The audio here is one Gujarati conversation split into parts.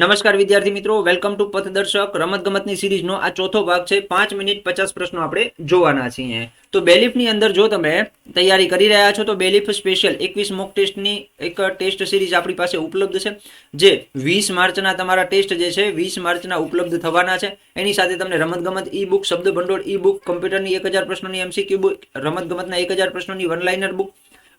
નમસ્કાર વિદ્યાર્થી મિત્રો વેલકમ ટુ પથદર્શક રમતગમતની સિરીઝનો આ ચોથો ભાગ છે. પાંચ મિનિટ પચાસ પ્રશ્નો આપણે જોવાના છીએ. તો બેલીફની અંદર જો તમે તૈયારી કરી રહ્યા છો, તો બેલીફ સ્પેશિયલ એકવીસ મોક ટેસ્ટની એક ટેસ્ટ સિરીઝ આપણી પાસે ઉપલબ્ધ છે, જે વીસ માર્ચના તમારા ટેસ્ટ જે છે, વીસ માર્ચના ઉપલબ્ધ થવાના છે. એની સાથે તમને રમતગમત ઈ બુક શબ્દ ભંડોળ ઈ બુક કમ્પ્યુટરની એક હજાર પ્રશ્નોની એમસીક્યુ બુક રમતગમતના એક હજાર પ્રશ્નોની વન લાઇનર બુક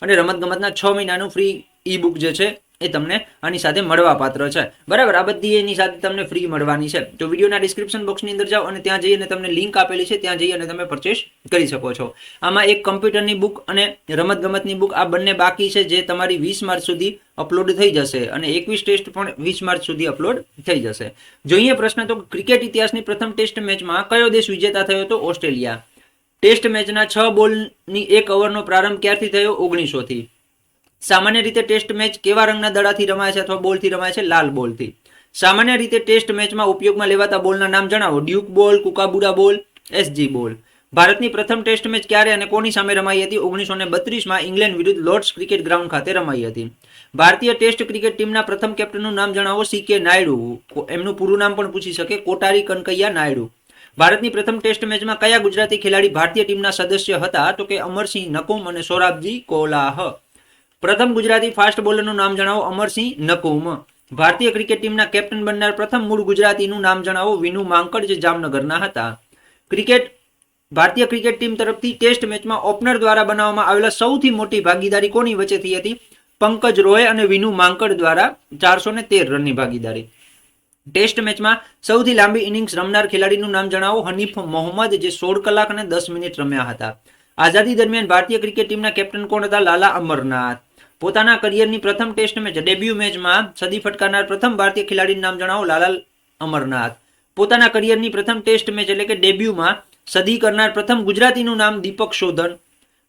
અને રમતગમતના છ મહિનાનું ફ્રી ઈ બુક જે છે એ તમને આની સાથે મળવા પાત્ર છે. બરાબર, આ બધી એની સાથે તમને ફ્રી મળવાની છે. તો વિડીયોના ડિસ્ક્રિપ્શન બોક્સની અંદર જાઓ અને ત્યાં જઈને તમને લિંક આપેલી છે, ત્યાં જઈ અને તમે પરચેસ કરી શકો છો. આમાં એક કમ્પ્યુટરની બુક અને રમતગમતની બુક આ બંને બાકી છે, જે તમારી વીસ માર્ચ સુધી અપલોડ થઈ જશે અને એકવીસ ટેસ્ટ પણ વીસ માર્ચ સુધી અપલોડ થઈ જશે. જોઈએ પ્રશ્ન તો ક્રિકેટ ઇતિહાસની પ્રથમ ટેસ્ટ મેચમાં કયો દેશ વિજેતા થયો તો ઓસ્ટ્રેલિયા. ટેસ્ટ મેચના છ બોલની એક ઓવરનો પ્રારંભ ક્યારથી થયો? ઓગણીસોથી. સામાન્ય રીતે ટેસ્ટ મેચ કેવા રંગના દડાથી રમાય છે અથવા બોલથી રમાય છે? લાલ બોલથી. સામાન્ય રીતે ટેસ્ટ મેચમાં ઉપયોગમાં લેવાતા બોલના નામ જણાવો. ડ્યુક બોલ, કુકાબુડા બોલ, એસજી બોલ. ભારતની પ્રથમ ટેસ્ટ મેચ ક્યારે અને કોની સામે રમાઈ હતી? ઓગણીસો ને બત્રીસમાં ઇંગ્લેન્ડ વિરુદ્ધ લોર્ડ્સ ક્રિકેટ ગ્રાઉન્ડ ખાતે રમાઈ હતી. ભારતીય ટેસ્ટ ક્રિકેટ ટીમના પ્રથમ કેપ્ટનનું નામ જણાવો. સી કે નાયડુ. એમનું પૂરું નામ પણ પૂછી શકે. કોટારી કનકૈયા નાયડુ. ભારતની પ્રથમ ટેસ્ટ મેચમાં કયા ગુજરાતી ખેલાડી ભારતીય ટીમના સદસ્ય હતા? તો કે અમરસિંહ નકુમ અને સોરાબજી કોલાહ. પ્રથમ ગુજરાતી ફાસ્ટ બોલરનું નામ જણાવો અમરસિંહ નકુમ. ભારતીય ક્રિકેટ ટીમના કેપ્ટન બનનાર પ્રથમ મૂળ ગુજરાતીનું નામ જણાવો વિનુ માંકડ, જે જામનગરના હતા. ક્રિકેટ, ભારતીય ક્રિકેટ ટીમ તરફથી ટેસ્ટ મેચમાં ઓપનર દ્વારા બનાવવામાં આવેલા સૌથી મોટી ભાગીદારી કોની વચ્ચે થઈ હતી? પંકજ રોય અને વિનુ માંકડ દ્વારા ચારસો ને તેર રનની ભાગીદારી. ટેસ્ટ મેચમાં સૌથી લાંબી ઇનિંગ્સ રમનાર ખેલાડીનું નામ જણાવો હનીફ મોહમ્મદ, જે સોળ કલાક અને દસ મિનિટ રમ્યા હતા. આઝાદી દરમિયાન ભારતીય ક્રિકેટ ટીમના કેપ્ટન કોણ હતા? લાલા અમરનાથ. પોતાના કરિયરની પ્રથમ ટેસ્ટ મેચ ડેબ્યુ મેચમાં સદી ફટકારનાર પ્રથમ ભારતીય ખેલાડીનું નામ જણાવો, લાલાલ અમરનાથ. પોતાના કરિયરની પ્રથમ ટેસ્ટ મેચ એટલે કે ડેબ્યુમાં સદી કરનાર પ્રથમ ગુજરાતીનું નામ દીપક શોધન.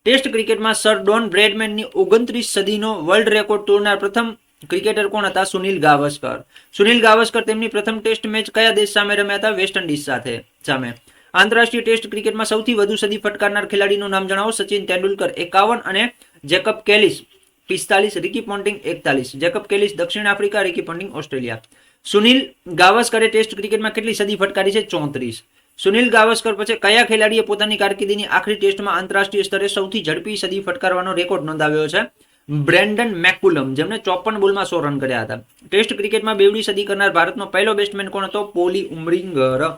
ટેસ્ટ ક્રિકેટમાં સર ડોન બ્રેડમેનની ઓગણત્રીસ સદીનો વર્લ્ડ રેકોર્ડ તોડનાર પ્રથમ ક્રિકેટર કોણ હતા? સુનિલ ગાવસ્કર. સુનિલ ગાવસ્કર તેમની પ્રથમ ટેસ્ટ મેચ કયા દેશ સામે રમ્યા હતા? વેસ્ટ ઇન્ડિઝ સાથે. સામે. આંતરરાષ્ટ્રીય ટેસ્ટ ક્રિકેટમાં સૌથી વધુ સદી ફટકારનાર ખેલાડીનું નામ જણાવો, સચિન તેંડુલકર એકાવન અને જેકબ કેલિસ. પિસ્તાલીસ, રિકી પોન્ટિંગ એકતાલીસ, જેકબ કેલિસ દક્ષિણ Africa, Ricky Ponting Australia. Sunil ગાવસ્કરે test ક્રિકેટમાં કેટલી સદી ફટકારી છે? ચોત્રીસ. સુનિલ ગાવસ્કર પછી કયા ખેલાડીએ પોતાની કારકિર્દીની આખરી ટેસ્ટમાં આંતરરાષ્ટ્રીય સ્તરે સૌથી ઝડપી સદી ફટકારવાનો રેકોર્ડ નોંધાવ્યો છે? બ્રેન્ડન મેકુલમ જેમને ચોપન બોલમાં સો રન કર્યા હતા. ટેસ્ટ ક્રિકેટમાં બેવડી સદી કરનાર ભારતનો પહેલો બેટ્સમેન કોણ હતો? પોલી ઉમરિંગર.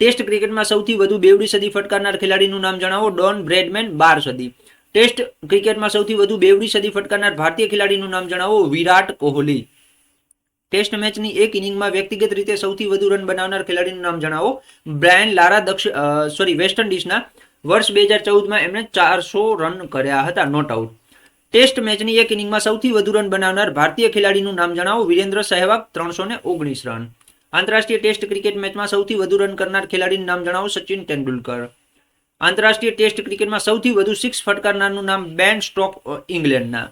ટેસ્ટ ક્રિકેટમાં સૌથી વધુ બેવડી સદી ફટકારનાર ખેલાડીનું નામ જણાવો? ડોન બ્રેડમેન, બાર સદી. ટેસ્ટ ક્રિકેટમાં સૌથી વધુ બેવડી સદી ફટકારનાર ભારતીય ખેલાડીનું નામ જણાવો, વિરાટ કોહલી. ટેસ્ટ મેચની એક ઇનિંગમાં વ્યક્તિગત રીતે સૌથી વધુ રન બનાવનાર ખેલાડીનું નામ જણાવો. બ્રાયન લારા દક્ષિણ સોરી, વેસ્ટ ઇન્ડિઝના વર્ષ બે હજાર ચૌદમાં એમણે ચારસો રન કર્યા હતા, નોટ આઉટ. ટેસ્ટ મેચની એક ઇનિંગમાં સૌથી વધુ રન બનાવનાર ભારતીય ખેલાડીનું નામ જણાવો. વિરેન્દ્ર સહેવાગ ત્રણસો ને ઓગણીસ રન. આંતરરાષ્ટ્રીય ટેસ્ટ ક્રિકેટ મેચમાં સૌથી વધુ રન કરનાર ખેલાડીનું નામ જણાવો, સચિન તેંડુલકર. આંતરરાષ્ટ્રીય ટેસ્ટ ક્રિકેટમાં સૌથી વધુ સિક્સ ફટકારનારનું નામ બેન સ્ટોક ઇંગ્લેન્ડના.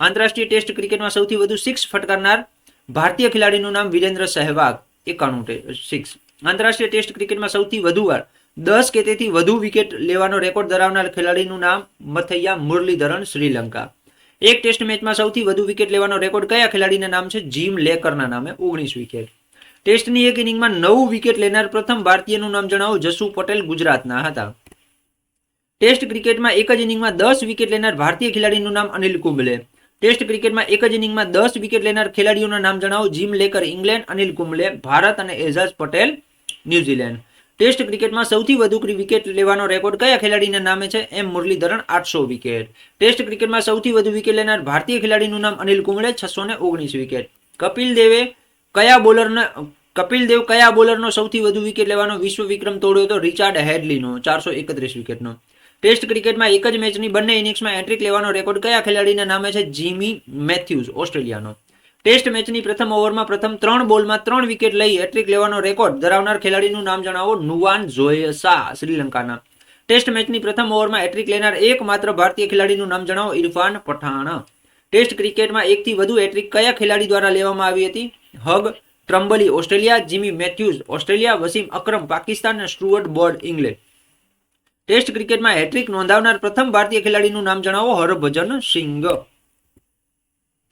આંતરરાષ્ટ્રીય ટેસ્ટ ક્રિકેટમાં સૌથી વધુ સિક્સ ફટકારનાર ભારતીય ખેલાડીનું નામ વિરેન્દ્ર સહેવાગ, એકાણું સિક્સ આંતરરાષ્ટ્રીય ટેસ્ટ ક્રિકેટમાં સૌથી વધુ વાર દસ કે તેથી વધુ વિકેટ લેવાનો રેકોર્ડ ધરાવનાર ખેલાડીનું નામ મથૈયા મુરલીધરન, શ્રીલંકા. એક ટેસ્ટ મેચમાં સૌથી વધુ વિકેટ લેવાનો રેકોર્ડ કયા ખેલાડીના નામ છે? જીમ લેકરના નામે, ઓગણીસ વિકેટ ટેસ્ટની એક ઇનિંગમાં નવ વિકેટ લેનાર પ્રથમ ભારતીયનું નામ જણાવો, જસુ પટેલ, ગુજરાતના હતા. ટેસ્ટ ક્રિકેટમાં એક જ ઇનિંગમાં દસ વિકેટ લેનાર ભારતીય ખેલાડીનું નામ અનિલ કુંબલે. ટેસ્ટ ક્રિકેટમાં એક જ ઇનિંગમાં દસ વિકેટ લેનાર ખેલાડીઓના નામ જણાવો. Jim Laker England, Anil Kumble, Bharat અને એઝાઝ પટેલ, ન્યુઝીલેન્ડ. ટેસ્ટ ક્રિકેટમાં સૌથી વધુ વિકેટ લેવાનો રેકોર્ડ કયા ખેલાડીના નામે છે? એમ મુરલીધરન, આઠસો વિકેટ. ટેસ્ટ ક્રિકેટમાં સૌથી વધુ વિકેટ લેનાર ભારતીય ખેલાડીનું નામ અનિલ કુંબલે, છસો ને ઓગણીસ વિકેટ. કપિલ દેવે કયા બોલરને કપિલ દેવ કયા બોલરનો સૌથી વધુ વિકેટ લેવાનો વિશ્વ વિક્રમ તોડ્યો હતો? રિચાર્ડ હેડલીનો, ચારસો એકત્રીસ વિકેટનો. ટેસ્ટ ક્રિકેટમાં એક જ મેચની બંને ઇનિંગ્સમાં એન્ટ્રીક લેવાનો રેકોર્ડ કયા ખેલાડીના નામે છે? Jimmy Matthews, ઓસ્ટ્રેલિયાનો. ટેસ્ટ મેચની પ્રથમ ઓવરમાં પ્રથમ ત્રણ બોલમાં ત્રણ વિકેટ લઈ હેટ્રિક લેવાનો રેકોર્ડ ધરાવનાર ખેલાડીનું નામ જણાવો નુવાન જોયસા શ્રીલંકાના. ટેસ્ટ મેચની પ્રથમ ઓવરમાં હેટ્રિક લેનાર એકમાત્ર ભારતીય ખેલાડીનું નામ જણાવો ઇરફાન પઠાણ. ટેસ્ટ ક્રિકેટમાં એકથી વધુ હેટ્રિક કયા ખેલાડી દ્વારા લેવામાં આવી હતી? Hugh Trumble Australia, Jimmy Matthews, Australia, Wasim Akram Pakistan અને સ્ટુઅર્ટ બોર્ડ, ઇંગ્લેન્ડ. ટેસ્ટ ક્રિકેટમાં હેટ્રિક નોંધાવનાર પ્રથમ ભારતીય ખેલાડીનું નામ જણાવો, હરભજન સિંઘ.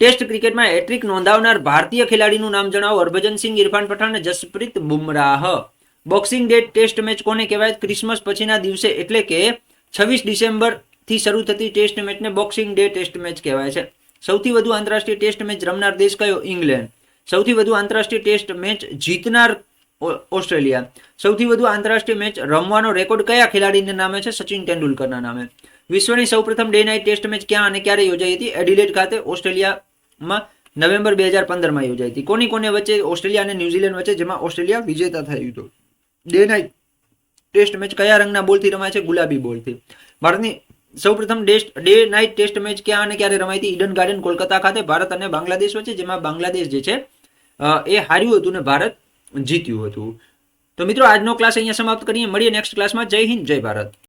ટેસ્ટ ક્રિકેટમાં હેટ્રિક નોંધાવનાર ભારતીય ખેલાડીનું નામ જણાવો, હરભજન સિંઘ, ઇરફાન પઠાણ અને Jasprit Bumrah. Boxing day test match કોને કહેવાય? ક્રિસમસ પછીના દિવસે એટલે કે છવ્વીસ ડિસેમ્બરથી શરૂ થતી ટેસ્ટ મેચને બોક્સિંગ ડે ટેસ્ટ મેચ કહેવાય છે. સૌથી વધુ આંતરરાષ્ટ્રીય ટેસ્ટ મેચ રમનાર દેશ કયો? ઇંગ્લેન્ડ. સૌથી વધુ આંતરરાષ્ટ્રીય ટેસ્ટ મેચ જીતનાર ઓસ્ટ્રેલિયા. સૌથી વધુ આંતરરાષ્ટ્રીય મેચ રમવાનો રેકોર્ડ કયા ખેલાડીના નામે છે? સચિન તેંડુલકરના નામે. વિશ્વની સૌપ્રથમ ડે નાઇટ ટેસ્ટ મેચ ક્યાં અને ક્યારે યોજાઈ હતી? એડિલેટ ખાતે ઓસ્ટ્રેલિયામાં નવેમ્બર બે હજાર પંદરમાં યોજાઈ હતી. કોની કોને વચ્ચે ઓસ્ટ્રેલિયા અને ન્યુઝીલેન્ડ વચ્ચે જેમાં ઓસ્ટ્રેલિયા વિજેતા થયું હતું? ડે નાઇટ ટેસ્ટ મેચ કયા રંગના બોલથી રમાય છે? ગુલાબી બોલથી. ભારતની સૌપ્રથમ ડે નાઇટ ટેસ્ટ મેચ ક્યાં અને ક્યારે રમાઈ હતી? ઈડન ગાર્ડન, કોલકાતા ખાતે ભારત અને બાંગ્લાદેશ વચ્ચે, જેમાં બાંગ્લાદેશ જે છે એ હાર્યું હતું ને ભારત જીત્યું હતું. તો મિત્રો, આજનો ક્લાસ અહીંયા સમાપ્ત કરીએ. મળીએ નેક્સ્ટ ક્લાસમાં જય હિન્દ, જય ભારત.